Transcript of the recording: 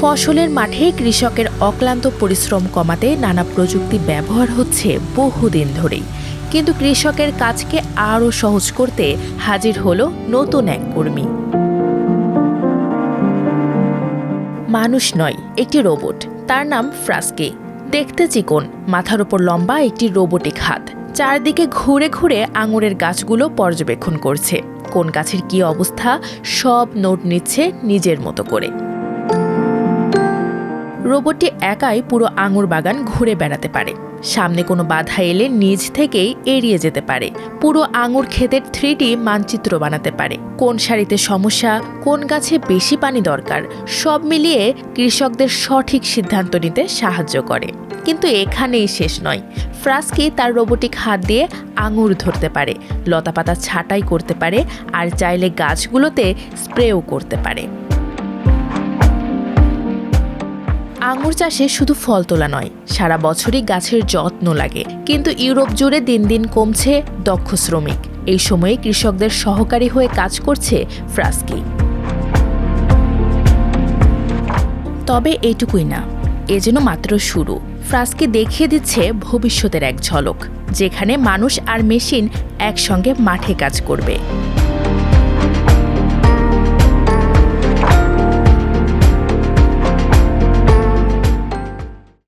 ফসলের মাঠে কৃষকের অক্লান্ত পরিশ্রম কমাতে নানা প্রযুক্তি ব্যবহার হচ্ছে বহুদিন ধরেই। কিন্তু কৃষকের কাজকে আরও সহজ করতে হাজির হলো নতুন এক কর্মী। মানুষ নয়, একটি রোবট। তার নাম ফ্রাস্কে। দেখতে চিকন, মাথার ওপর লম্বা একটি রোবোটিক হাত। চারদিকে ঘুরে ঘুরে আঙুরের গাছগুলো পর্যবেক্ষণ করছে। কোন গাছের কি অবস্থা, সব নোট নিচ্ছে নিজের মতো করে। রোবটটি একাই পুরো আঙুর বাগান ঘুরে বেড়াতে পারে। সামনে কোনো বাধা এলে নিজ থেকেই এড়িয়ে যেতে পারে। পুরো আঙুর ক্ষেতের থ্রিডি মানচিত্র বানাতে পারে। কোন সারিতে সমস্যা, কোন গাছে বেশি পানি দরকার, সব মিলিয়ে কৃষকদের সঠিক সিদ্ধান্ত নিতে সাহায্য করে। কিন্তু এখানেই শেষ নয়। ফ্রাস্কি তার রোবোটিক হাত দিয়ে আঙুর ধরতে পারে, লতাপাতা ছাঁটাই করতে পারে, আর চাইলে গাছগুলোতে স্প্রেও করতে পারে। আঙুর চাষে শুধু ফল তোলা নয়, সারা বছরই গাছের যত্ন লাগে। কিন্তু ইউরোপ জুড়ে দিন দিন কমছে দক্ষ শ্রমিক। এই সময়ে কৃষকদের সহকারী হয়ে কাজ করছে ফ্রাস্কি। তবে এইটুকুই না, এ যেন মাত্র শুরু। ফ্রাস্কি দেখিয়ে দিচ্ছে ভবিষ্যতের এক ঝলক, যেখানে মানুষ আর মেশিন একসঙ্গে মাঠে কাজ করবে।